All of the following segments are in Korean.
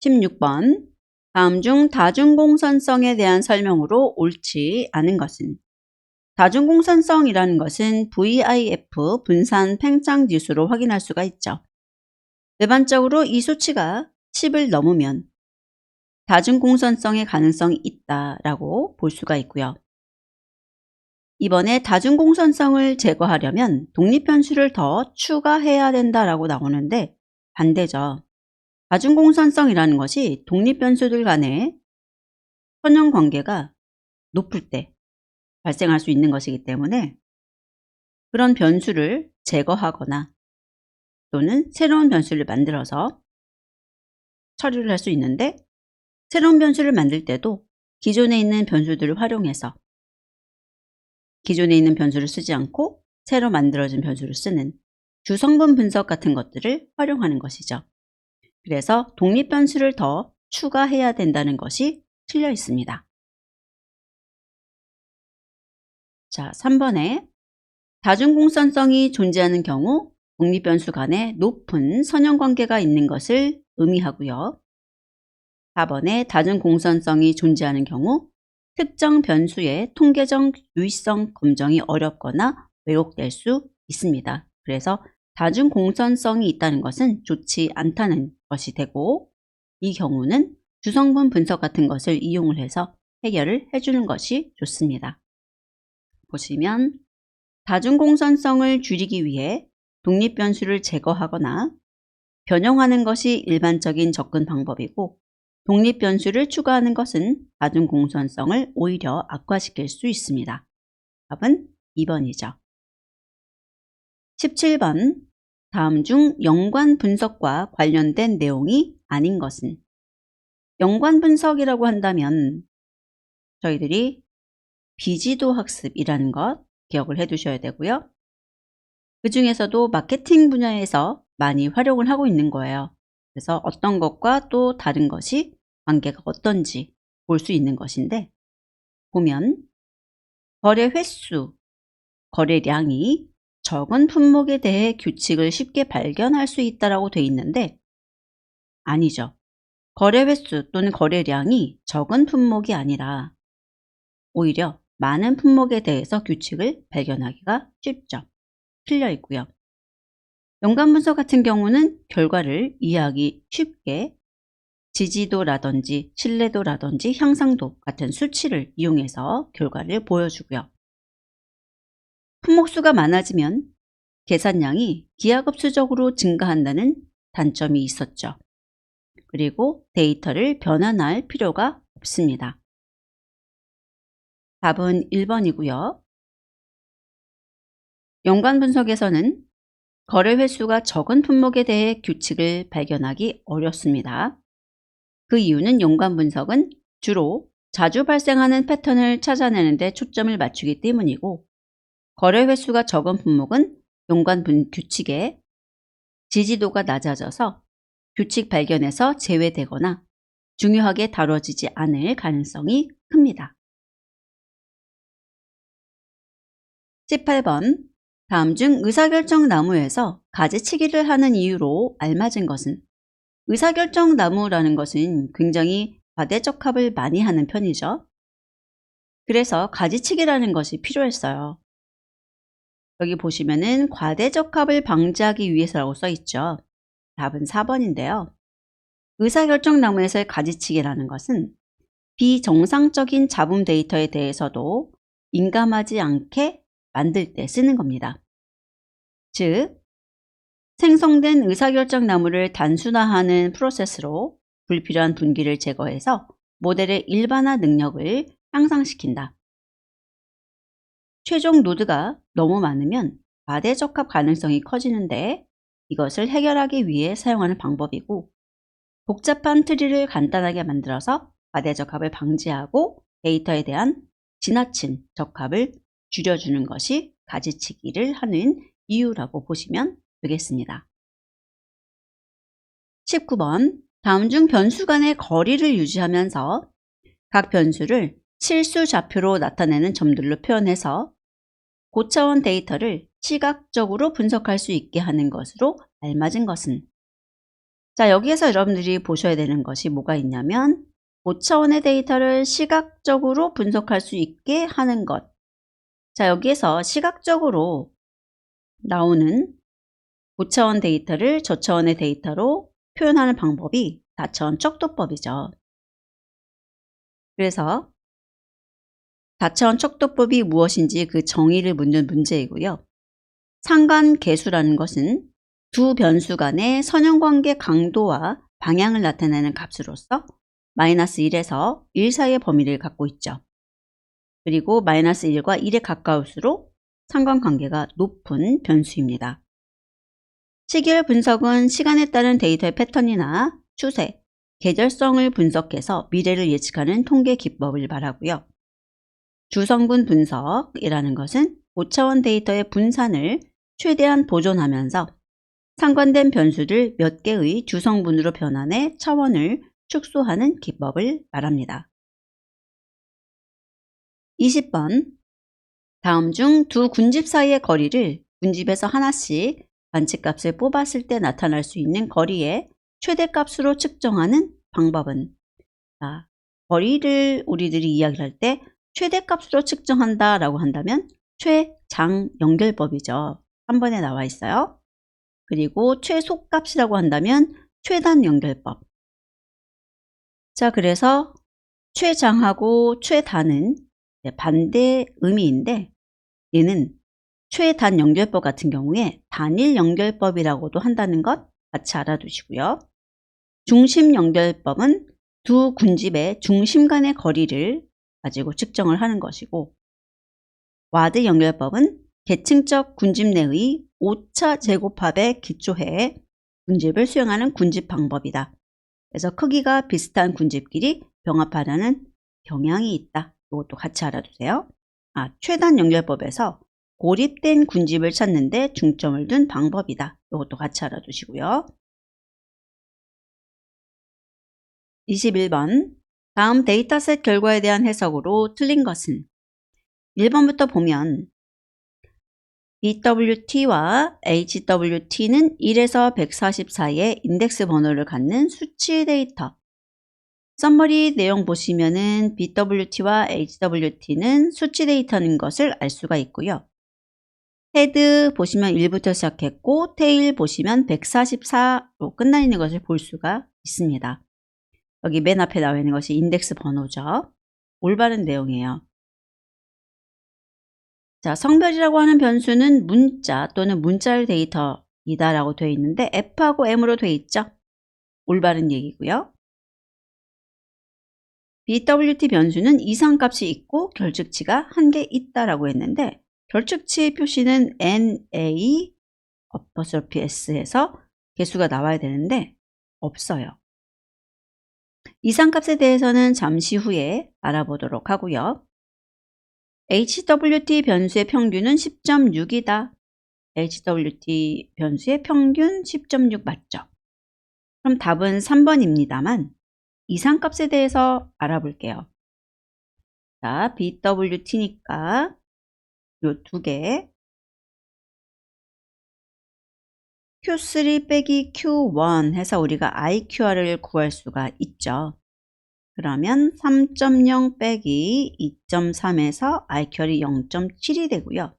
16번 다음 중 다중공선성에 대한 설명으로 옳지 않은 것은 다중공선성이라는 것은 VIF 분산 팽창 지수로 확인할 수가 있죠. 일반적으로 이 수치가 10을 넘으면 다중공선성의 가능성이 있다라고 볼 수가 있고요. 이번에 다중공선성을 제거하려면 독립변수를 더 추가해야 된다라고 나오는데 반대죠. 다중공선성이라는 것이 독립변수들 간의 선형관계가 높을 때 발생할 수 있는 것이기 때문에 그런 변수를 제거하거나 또는 새로운 변수를 만들어서 처리를 할 수 있는데 새로운 변수를 만들 때도 기존에 있는 변수들을 활용해서 기존에 있는 변수를 쓰지 않고 새로 만들어진 변수를 쓰는 주성분 분석 같은 것들을 활용하는 것이죠. 그래서 독립 변수를 더 추가해야 된다는 것이 틀려 있습니다. 자, 3번에 다중공선성이 존재하는 경우 독립변수 간에 높은 선형관계가 있는 것을 의미하고요. 4번에 다중공선성이 존재하는 경우 특정 변수의 통계적 유의성 검정이 어렵거나 왜곡될 수 있습니다. 그래서 다중공선성이 있다는 것은 좋지 않다는 것이 되고 이 경우는 주성분 분석 같은 것을 이용을 해서 해결을 해주는 것이 좋습니다. 보시면 다중공선성을 줄이기 위해 독립변수를 제거하거나 변형하는 것이 일반적인 접근 방법이고 독립변수를 추가하는 것은 다중공선성을 오히려 악화시킬 수 있습니다. 답은 2번이죠. 17번 다음 중 연관 분석과 관련된 내용이 아닌 것은 연관 분석이라고 한다면 저희들이 비지도 학습이라는 것 기억을 해 두셔야 되고요. 그 중에서도 마케팅 분야에서 많이 활용을 하고 있는 거예요. 그래서 어떤 것과 또 다른 것이 관계가 어떤지 볼 수 있는 것인데 보면 거래 횟수, 거래량이 적은 품목에 대해 규칙을 쉽게 발견할 수 있다라고 돼 있는데 아니죠. 거래 횟수 또는 거래량이 적은 품목이 아니라 오히려 많은 품목에 대해서 규칙을 발견하기가 쉽죠. 틀려 있고요. 연관 분석 같은 경우는 결과를 이해하기 쉽게 지지도라든지 신뢰도라든지 향상도 같은 수치를 이용해서 결과를 보여주고요. 품목수가 많아지면 계산량이 기하급수적으로 증가한다는 단점이 있었죠. 그리고 데이터를 변환할 필요가 없습니다. 답은 1번이고요. 연관 분석에서는 거래 횟수가 적은 품목에 대해 규칙을 발견하기 어렵습니다. 그 이유는 연관 분석은 주로 자주 발생하는 패턴을 찾아내는 데 초점을 맞추기 때문이고 거래 횟수가 적은 품목은 연관 분 규칙에 지지도가 낮아져서 규칙 발견에서 제외되거나 중요하게 다뤄지지 않을 가능성이 큽니다. 18번 다음 중 의사결정 나무에서 가지치기를 하는 이유로 알맞은 것은 의사결정 나무라는 것은 굉장히 과대적합을 많이 하는 편이죠. 그래서 가지치기라는 것이 필요했어요. 여기 보시면은 과대적합을 방지하기 위해서라고 써 있죠. 답은 4번인데요. 의사결정 나무에서의 가지치기라는 것은 비정상적인 잡음 데이터에 대해서도 민감하지 않게 만들 때 쓰는 겁니다. 즉, 생성된 의사결정 나무를 단순화하는 프로세스로 불필요한 분기를 제거해서 모델의 일반화 능력을 향상시킨다. 최종 노드가 너무 많으면 과대적합 가능성이 커지는데 이것을 해결하기 위해 사용하는 방법이고 복잡한 트리를 간단하게 만들어서 과대적합을 방지하고 데이터에 대한 지나친 적합을 줄여주는 것이 가지치기를 하는 이유라고 보시면 되겠습니다. 19번 다음 중 변수 간의 거리를 유지하면서 각 변수를 실수 좌표로 나타내는 점들로 표현해서 고차원 데이터를 시각적으로 분석할 수 있게 하는 것으로 알맞은 것은 자, 여기에서 여러분들이 보셔야 되는 것이 뭐가 있냐면 고차원의 데이터를 시각적으로 분석할 수 있게 하는 것. 자, 여기에서 시각적으로 나오는 고차원 데이터를 저차원의 데이터로 표현하는 방법이 다차원 척도법이죠. 그래서 다차원 척도법이 무엇인지 그 정의를 묻는 문제이고요. 상관 계수라는 것은 두 변수 간의 선형관계 강도와 방향을 나타내는 값으로서 마이너스 1에서 1 사이의 범위를 갖고 있죠. 그리고 마이너스 1과 1에 가까울수록 상관관계가 높은 변수입니다. 시계열 분석은 시간에 따른 데이터의 패턴이나 추세, 계절성을 분석해서 미래를 예측하는 통계 기법을 말하고요. 주성분 분석이라는 것은 고차원 데이터의 분산을 최대한 보존하면서 상관된 변수를 몇 개의 주성분으로 변환해 차원을 축소하는 기법을 말합니다. 20번 다음 중 두 군집 사이의 거리를 군집에서 하나씩 반칙값을 뽑았을 때 나타날 수 있는 거리의 최대값으로 측정하는 방법은 자, 거리를 우리들이 이야기를 할때 최대값으로 측정한다 라고 한다면 최장 연결법이죠. 3번에 나와 있어요. 그리고 최소값이라고 한다면 최단 연결법. 자, 그래서 최장하고 최단은 반대 의미인데 얘는 최단 연결법 같은 경우에 단일 연결법이라고도 한다는 것 같이 알아두시고요. 중심 연결법은 두 군집의 중심 간의 거리를 가지고 측정을 하는 것이고 와드 연결법은 계층적 군집 내의 오차 제곱합에 기초해 군집을 수행하는 군집 방법이다. 그래서 크기가 비슷한 군집끼리 병합하려는 경향이 있다. 이것도 같이 알아두세요. 아, 최단 연결법에서 고립된 군집을 찾는데 중점을 둔 방법이다. 이것도 같이 알아두시고요. 21번 다음 데이터셋 결과에 대한 해석으로 틀린 것은 1번부터 보면 BWT와 HWT는 1에서 140 사이의 인덱스 번호를 갖는 수치 데이터. 썸머리 내용 보시면은 BWT와 HWT는 수치 데이터인 것을 알 수가 있고요. 헤드 보시면 1부터 시작했고 테일 보시면 144로 끝나 있는 것을 볼 수가 있습니다. 여기 맨 앞에 나와 있는 것이 인덱스 번호죠. 올바른 내용이에요. 자, 성별이라고 하는 변수는 문자 또는 문자열 데이터이다라고 되어 있는데 F하고 M으로 되어 있죠. 올바른 얘기고요. BWT 변수는 이상값이 있고 결측치가 한 개 있다라고 했는데 결측치의 표시는 NA 어퍼스피 S에서 개수가 나와야 되는데 없어요. 이상값에 대해서는 잠시 후에 알아보도록 하고요. HWT 변수의 평균은 10.6이다. HWT 변수의 평균 10.6 맞죠? 그럼 답은 3번입니다만 이상값에 대해서 알아볼게요. 자, BWT니까 요 두 개. Q3 빼기 Q1 해서 우리가 IQR을 구할 수가 있죠. 그러면 3.0 빼기 2.3에서 IQR이 0.7이 되고요.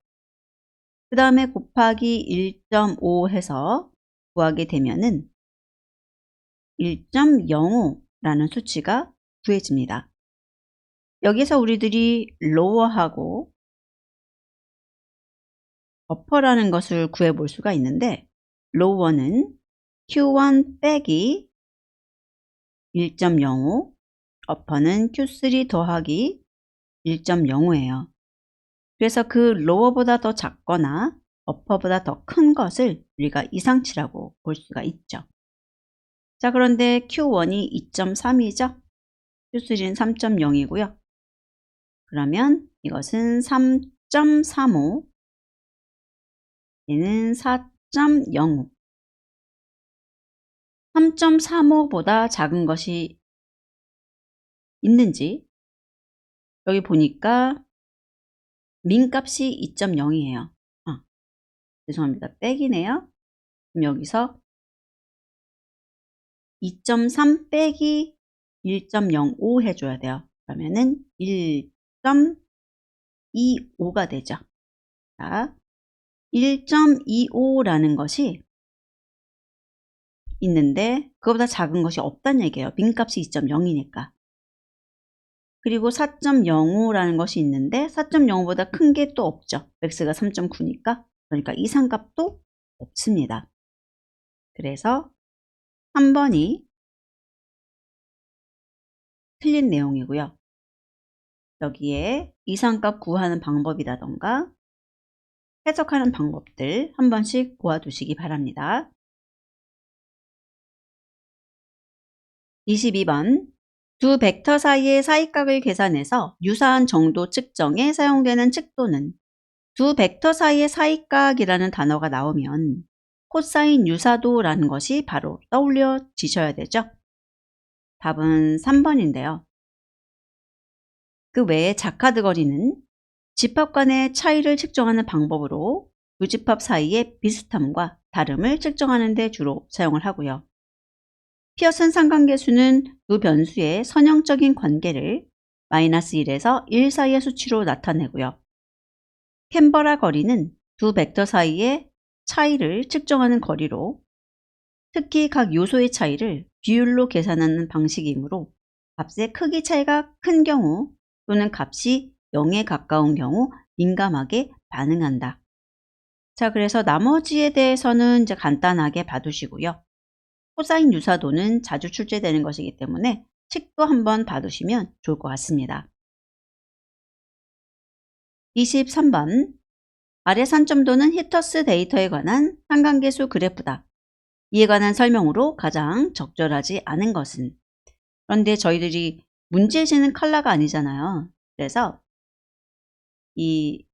그 다음에 곱하기 1.5 해서 구하게 되면은 1.05라는 수치가 구해집니다. 여기서 우리들이 lower하고 upper라는 것을 구해 볼 수가 있는데 lower는 q1 빼기 1.05 어퍼는 Q3 더하기 1.05예요. 그래서 그 로어보다 더 작거나 어퍼보다 더 큰 것을 우리가 이상치라고 볼 수가 있죠. 자 그런데 Q1이 2.3이죠. Q3는 3.0이고요. 그러면 이것은 3.35 얘는 4.05 3.35보다 작은 것이 있는지 여기 보니까 민값이 2.0이에요. 아, 죄송합니다. 빼기네요. 그럼 여기서 2.3 빼기 1.05 해줘야 돼요. 그러면은 1.25가 되죠. 자, 1.25라는 것이 있는데 그거보다 작은 것이 없다는 얘기예요. 민값이 2.0이니까. 그리고 4.05라는 것이 있는데 4.05보다 큰 게 또 없죠. x가 3.9니까. 그러니까 이상값도 없습니다. 그래서 3번이 틀린 내용이고요. 여기에 이상값 구하는 방법이라던가 해석하는 방법들 한 번씩 보아두시기 바랍니다. 22번 두 벡터 사이의 사이각을 계산해서 유사한 정도 측정에 사용되는 측도는 두 벡터 사이의 사이각이라는 단어가 나오면 코사인 유사도라는 것이 바로 떠올려지셔야 되죠. 답은 3번인데요. 그 외에 자카드 거리는 집합 간의 차이를 측정하는 방법으로 두 집합 사이의 비슷함과 다름을 측정하는 데 주로 사용을 하고요. 피어슨 상관계수는 두 변수의 선형적인 관계를 마이너스 1에서 1 사이의 수치로 나타내고요. 캔버라 거리는 두 벡터 사이의 차이를 측정하는 거리로 특히 각 요소의 차이를 비율로 계산하는 방식이므로 값의 크기 차이가 큰 경우 또는 값이 0에 가까운 경우 민감하게 반응한다. 자, 그래서 나머지에 대해서는 이제 간단하게 봐두시고요. 코사인 유사도는 자주 출제되는 것이기 때문에 책도 한번 봐두시면 좋을 것 같습니다. 23번 아래 산점도는 히터스 데이터에 관한 상관계수 그래프다. 이에 관한 설명으로 가장 적절하지 않은 것은 그런데 저희들이 문제지는 컬러가 아니잖아요. 그래서 이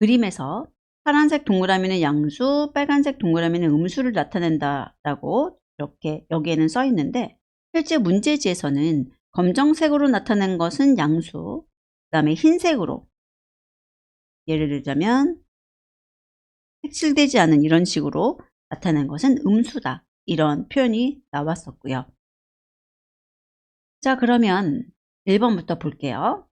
그림에서 파란색 동그라미는 양수, 빨간색 동그라미는 음수를 나타낸다라고 이렇게 여기에는 써 있는데 실제 문제지에서는 검정색으로 나타낸 것은 양수, 그 다음에 흰색으로 예를 들자면 색칠되지 않은 이런 식으로 나타낸 것은 음수다. 이런 표현이 나왔었고요. 자 그러면 1번부터 볼게요.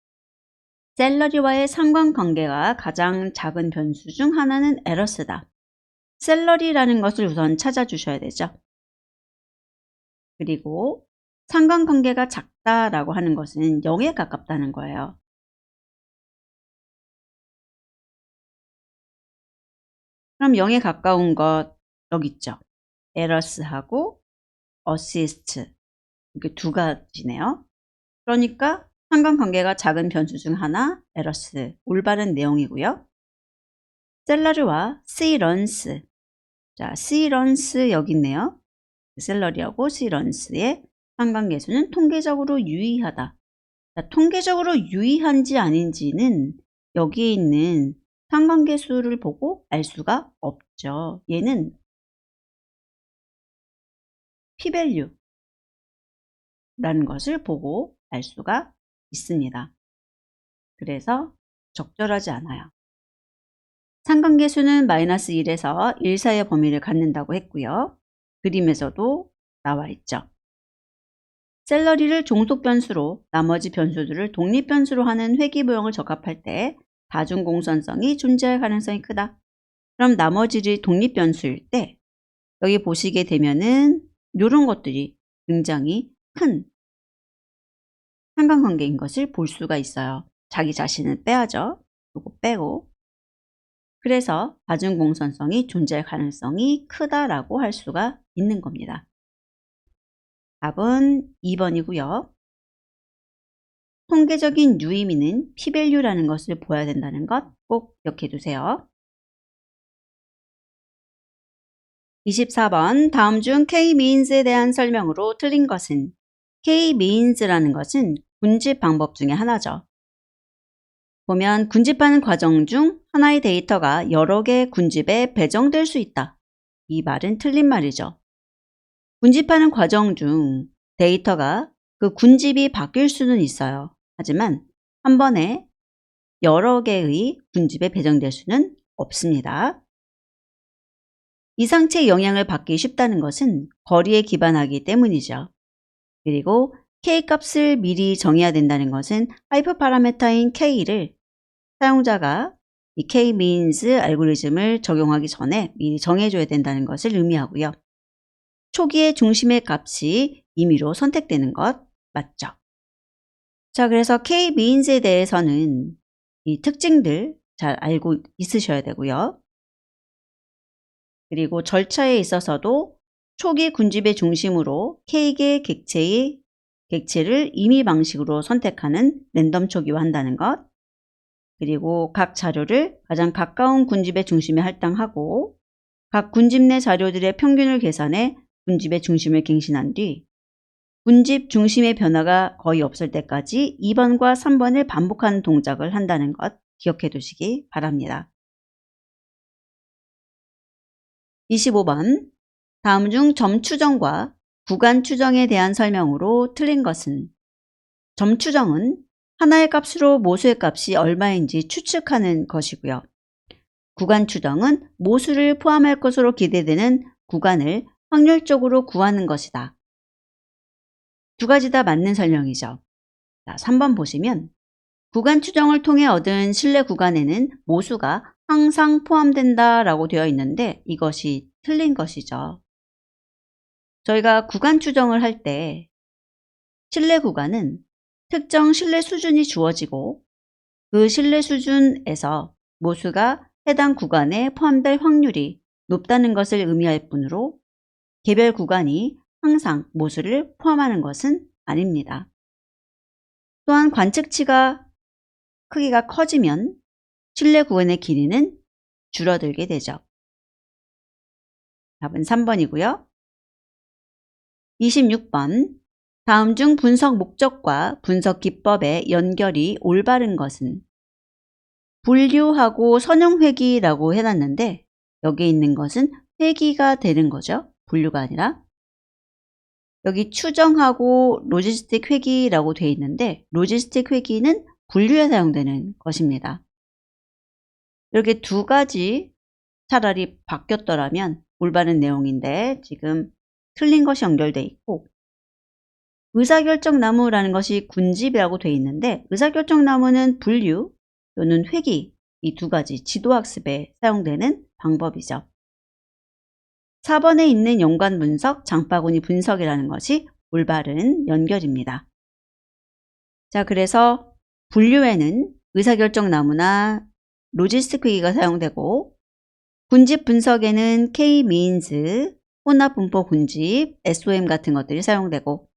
셀러리와의 상관관계가 가장 작은 변수 중 하나는 에러스다. 셀러리라는 것을 우선 찾아주셔야 되죠. 그리고 상관관계가 작다라고 하는 것은 0에 가깝다는 거예요. 그럼 0에 가까운 것 여기 있죠. 에러스하고 어시스트 이게 두 가지네요. 그러니까 상관관계가 작은 변수 중 하나 에러스 올바른 내용이고요. 셀러리와 시런스 자 시런스 여기 있네요. 셀러리하고 시런스의 상관계수는 통계적으로 유의하다. 자, 통계적으로 유의한지 아닌지는 여기에 있는 상관계수를 보고 알 수가 없죠. 얘는 p-value 라는 것을 보고 알 수가 있습니다. 그래서 적절하지 않아요. 상관계수는 마이너스 1에서 1 사이의 범위를 갖는다고 했고요. 그림에서도 나와 있죠. 셀러리를 종속 변수로 나머지 변수들을 독립 변수로 하는 회귀부형을 적합할 때 다중공선성이 존재할 가능성이 크다. 그럼 나머지를 독립 변수일 때 여기 보시게 되면은 이런 것들이 굉장히 큰 상관관계인 것을 볼 수가 있어요. 자기 자신을 빼야죠. 그리고 빼고 그래서 다중공선성이 존재할 가능성이 크다라고 할 수가 있는 겁니다. 답은 2번이고요. 통계적인 유의미는 p-value라는 것을 보아야 된다는 것 꼭 기억해 두세요. 24번 다음 중 K-means에 대한 설명으로 틀린 것은 K-means라는 것은 군집 방법 중에 하나죠. 보면 군집하는 과정 중 하나의 데이터가 여러 개의 군집에 배정될 수 있다. 이 말은 틀린 말이죠. 군집하는 과정 중 데이터가 그 군집이 바뀔 수는 있어요. 하지만 한 번에 여러 개의 군집에 배정될 수는 없습니다. 이상치의 영향을 받기 쉽다는 것은 거리에 기반하기 때문이죠. 그리고 k 값을 미리 정해야 된다는 것은 하이퍼 파라메타인 k를 사용자가 이 k-means 알고리즘을 적용하기 전에 미리 정해줘야 된다는 것을 의미하고요. 초기의 중심의 값이 임의로 선택되는 것 맞죠? 자, 그래서 k-means에 대해서는 이 특징들 잘 알고 있으셔야 되고요. 그리고 절차에 있어서도 초기 군집의 중심으로 K개 객체의 객체를 임의 방식으로 선택하는 랜덤 초기화 한다는 것 그리고 각 자료를 가장 가까운 군집의 중심에 할당하고 각 군집 내 자료들의 평균을 계산해 군집의 중심을 갱신한 뒤 군집 중심의 변화가 거의 없을 때까지 2번과 3번을 반복하는 동작을 한다는 것 기억해 두시기 바랍니다. 25번 다음 중 점 추정과 구간 추정에 대한 설명으로 틀린 것은 점 추정은 하나의 값으로 모수의 값이 얼마인지 추측하는 것이고요. 구간 추정은 모수를 포함할 것으로 기대되는 구간을 확률적으로 구하는 것이다. 두 가지 다 맞는 설명이죠. 자, 3번 보시면 구간 추정을 통해 얻은 신뢰 구간에는 모수가 항상 포함된다 라고 되어 있는데 이것이 틀린 것이죠. 저희가 구간 추정을 할 때 신뢰 구간은 특정 신뢰 수준이 주어지고 그 신뢰 수준에서 모수가 해당 구간에 포함될 확률이 높다는 것을 의미할 뿐으로 개별 구간이 항상 모수를 포함하는 것은 아닙니다. 또한 관측치가 크기가 커지면 실내 구간의 길이는 줄어들게 되죠. 답은 3번이고요. 26번 다음 중 분석 목적과 분석 기법의 연결이 올바른 것은 분류하고 선형 회기라고 해놨는데 여기 있는 것은 회기가 되는 거죠. 분류가 아니라 여기 추정하고 로지스틱 회기라고 되어 있는데 로지스틱 회기는 분류에 사용되는 것입니다. 이렇게 두 가지 차라리 바뀌었더라면 올바른 내용인데 지금 틀린 것이 연결돼 있고 의사결정 나무라는 것이 군집이라고 되어 있는데 의사결정 나무는 분류 또는 회기 이 두 가지 지도학습에 사용되는 방법이죠. 4번에 있는 연관 분석, 장바구니 분석이라는 것이 올바른 연결입니다. 자, 그래서 분류에는 의사결정 나무나 로지스틱 회기가 사용되고 군집 분석에는 K-means, 혼합 분포 군집, SOM 같은 것들이 사용되고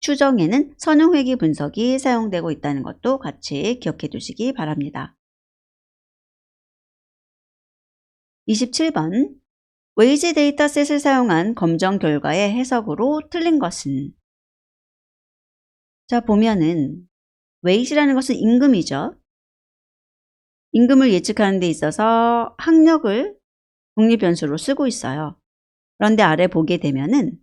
추정에는 선형회기 분석이 사용되고 있다는 것도 같이 기억해 두시기 바랍니다. 27번 웨이지 데이터셋을 사용한 검정 결과의 해석으로 틀린 것은 자 보면은 웨이지라는 것은 임금이죠. 임금을 예측하는 데 있어서 학력을 독립변수로 쓰고 있어요. 그런데 아래 보게 되면은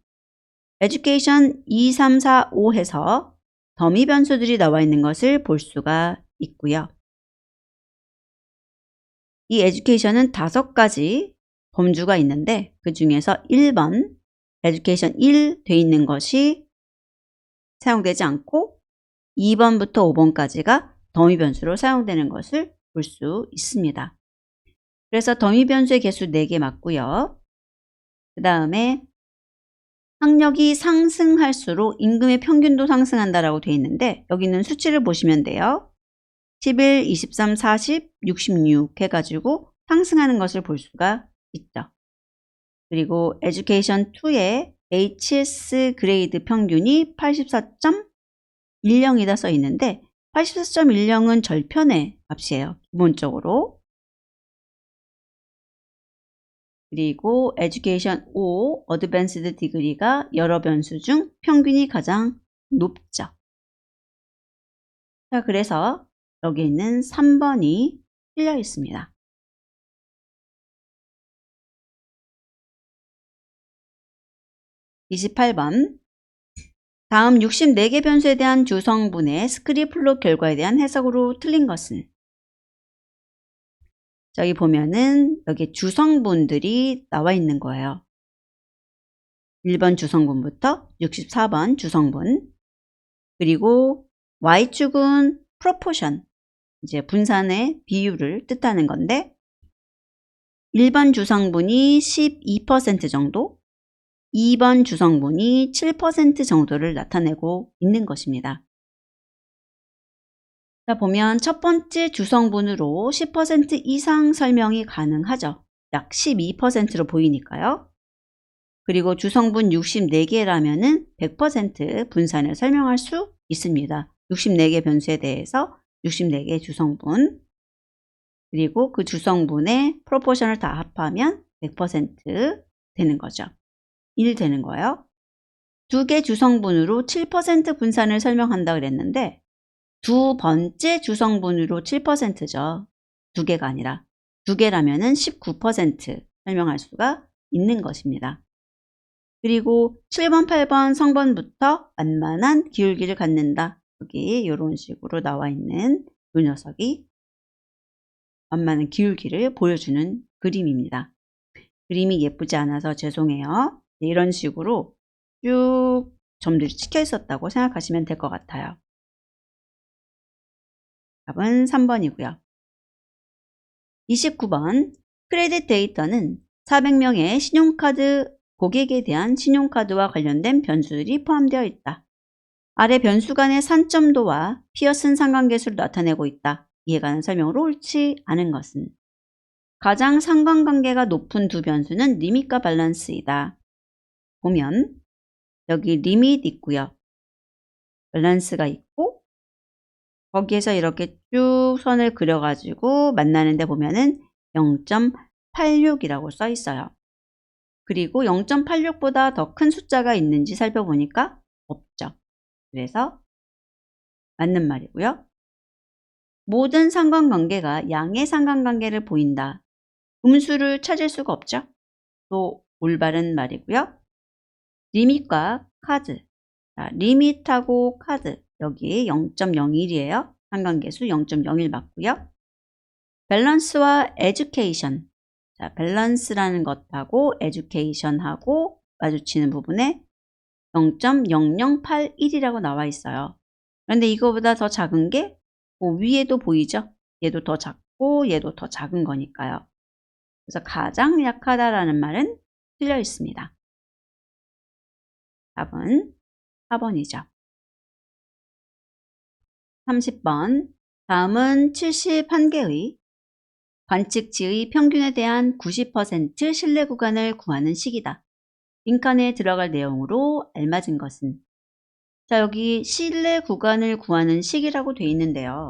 education 2, 3, 4, 5 해서 더미 변수들이 나와 있는 것을 볼 수가 있고요. 이 education은 다섯 가지 범주가 있는데 그 중에서 1번 education 1 돼 있는 것이 사용되지 않고 2번부터 5번까지가 더미 변수로 사용되는 것을 볼 수 있습니다. 그래서 더미 변수의 개수 4개 맞고요. 그 다음에 학력이 상승할수록 임금의 평균도 상승한다라고 되어 있는데 여기 있는 수치를 보시면 돼요. 11, 23, 40, 66 해가지고 상승하는 것을 볼 수가 있죠. 그리고 에듀케이션 2의 HS 그레이드 평균이 84.10이다 써 있는데 84.10은 절편의 값이에요. 기본적으로. 그리고 에듀케이션 5, 어드밴스드 디그리가 여러 변수 중 평균이 가장 높죠. 자, 그래서 여기 있는 3번이 틀려 있습니다. 28번 다음 64개 변수에 대한 주성분의 스크립플롯 결과에 대한 해석으로 틀린 것은 저기 보면은 여기 주성분들이 나와 있는 거예요. 1번 주성분부터 64번 주성분 그리고 Y축은 proportion 이제 분산의 비율을 뜻하는 건데 1번 주성분이 12% 정도 2번 주성분이 7% 정도를 나타내고 있는 것입니다. 자, 보면 첫 번째 주성분으로 10% 이상 설명이 가능하죠. 약 12%로 보이니까요. 그리고 주성분 64개라면은 100% 분산을 설명할 수 있습니다. 64개 변수에 대해서 64개 주성분 그리고 그 주성분의 프로포션을 다 합하면 100% 되는 거죠. 1 되는 거예요. 두 개 주성분으로 7% 분산을 설명한다 그랬는데 두 번째 주성분으로 7%죠. 두 개가 아니라 두 개라면 은 19% 설명할 수가 있는 것입니다. 그리고 7번, 8번 성번부터 완만한 기울기를 갖는다. 여기 이런 식으로 나와 있는 이 녀석이 완만한 기울기를 보여주는 그림입니다. 그림이 예쁘지 않아서 죄송해요. 이런 식으로 쭉 점들이 찍혀 있었다고 생각하시면 될 것 같아요. 답은 3번이고요. 29번 크레딧 데이터는 400명의 신용카드 고객에 대한 신용카드와 관련된 변수들이 포함되어 있다. 아래 변수 간의 산점도와 피어슨 상관계수를 나타내고 있다. 이해가는 설명으로 옳지 않은 것은 가장 상관관계가 높은 두 변수는 리밋과 밸런스이다. 보면 여기 리밋 있고요. 밸런스가 있고 거기에서 이렇게 쭉 선을 그려가지고 만나는데 보면은 0.86이라고 써 있어요. 그리고 0.86보다 더 큰 숫자가 있는지 살펴보니까 없죠. 그래서 맞는 말이고요. 모든 상관관계가 양의 상관관계를 보인다. 음수를 찾을 수가 없죠. 또 올바른 말이고요. 리밋과 카드. 자, 리밋하고 카드. 여기 0.01이에요. 상관계수 0.01 맞고요. 밸런스와 에듀케이션. 자, 밸런스라는 것하고 에듀케이션하고 마주치는 부분에 0.0081이라고 나와 있어요. 그런데 이거보다 더 작은 게뭐 위에도 보이죠? 얘도 더 작고 얘도 더 작은 거니까요. 그래서 가장 약하다라는 말은 틀려 있습니다. 답은 4번이죠. 30번 다음은 71개의 관측지의 평균에 대한 90% 신뢰 구간을 구하는 식이다. 빈칸에 들어갈 내용으로 알맞은 것은 자 여기 신뢰 구간을 구하는 식이라고 되어 있는데요.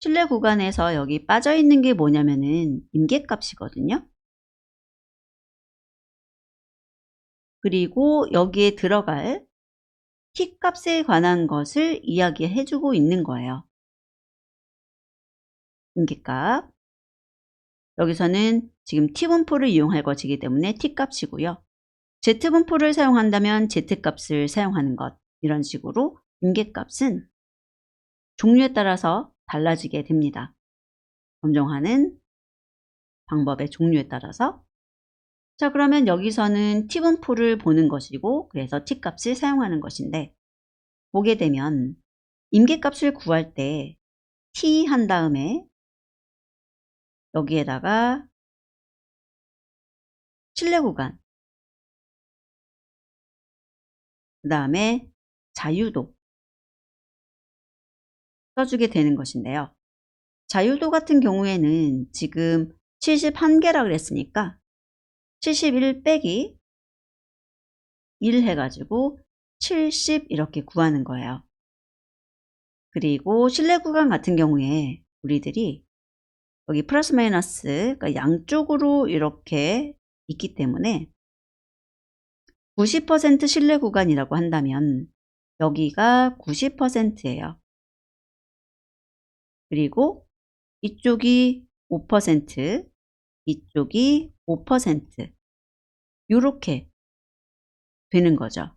신뢰 구간에서 여기 빠져 있는 게 뭐냐면은 임계값이거든요. 그리고 여기에 들어갈 t값에 관한 것을 이야기해 주고 있는 거예요. 임계값. 여기서는 지금 t분포를 이용할 것이기 때문에 t값이고요. z분포를 사용한다면 z값을 사용하는 것. 이런 식으로 임계값은 종류에 따라서 달라지게 됩니다. 검정하는 방법의 종류에 따라서 자 그러면 여기서는 t분포를 보는 것이고 그래서 t값을 사용하는 것인데 보게 되면 임계값을 구할 때 t 한 다음에 여기에다가 신뢰 구간 그 다음에 자유도 써주게 되는 것인데요. 자유도 같은 경우에는 지금 71개라 그랬으니까 71 빼기 1 해가지고 70 이렇게 구하는 거예요. 그리고 실내 구간 같은 경우에 우리들이 여기 플러스 마이너스 그러니까 양쪽으로 이렇게 있기 때문에 90% 실내 구간이라고 한다면 여기가 90%예요. 그리고 이쪽이 5%, 이쪽이 5% 이렇게 되는 거죠.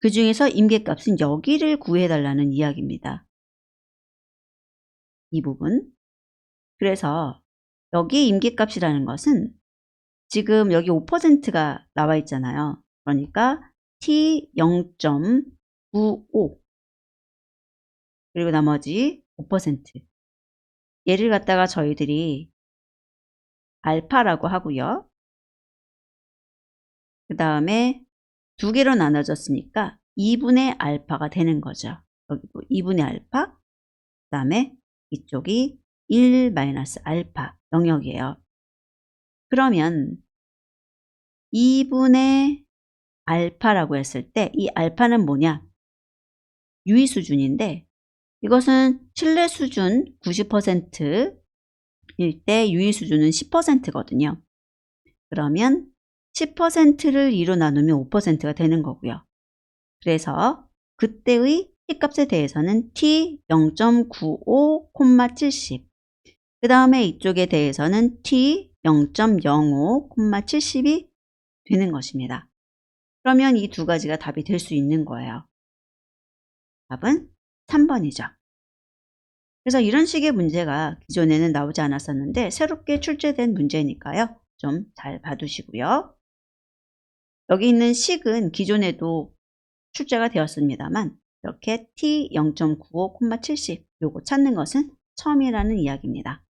그 중에서 임계값은 여기를 구해달라는 이야기입니다. 이 부분. 그래서 여기 임기값이라는 것은 지금 여기 5%가 나와 있잖아요. 그러니까 t 0.95 그리고 나머지 5% 얘를 갖다가 저희들이 알파라고 하고요. 그 다음에 두 개로 나눠졌으니까 2분의 알파가 되는 거죠. 여기 2분의 알파, 그 다음에 이쪽이 1 마이너스 알파 영역이에요. 그러면 2분의 알파라고 했을 때 이 알파는 뭐냐? 유의 수준인데 이것은 신뢰 수준 90% 일때 유의 수준은 10%거든요. 그러면 10%를 2로 나누면 5%가 되는 거고요. 그래서 그때의 t값에 대해서는 t 0.95,70. 그 다음에 이쪽에 대해서는 t 0.05,70이 되는 것입니다. 그러면 이 두 가지가 답이 될 수 있는 거예요. 답은 3번이죠. 그래서 이런 식의 문제가 기존에는 나오지 않았었는데 새롭게 출제된 문제니까요. 좀 잘 봐두시고요. 여기 있는 식은 기존에도 출제가 되었습니다만 이렇게 t 0.95,70 요거 찾는 것은 처음이라는 이야기입니다.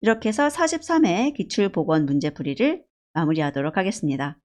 이렇게 해서 43회 기출보건 문제풀이를 마무리하도록 하겠습니다.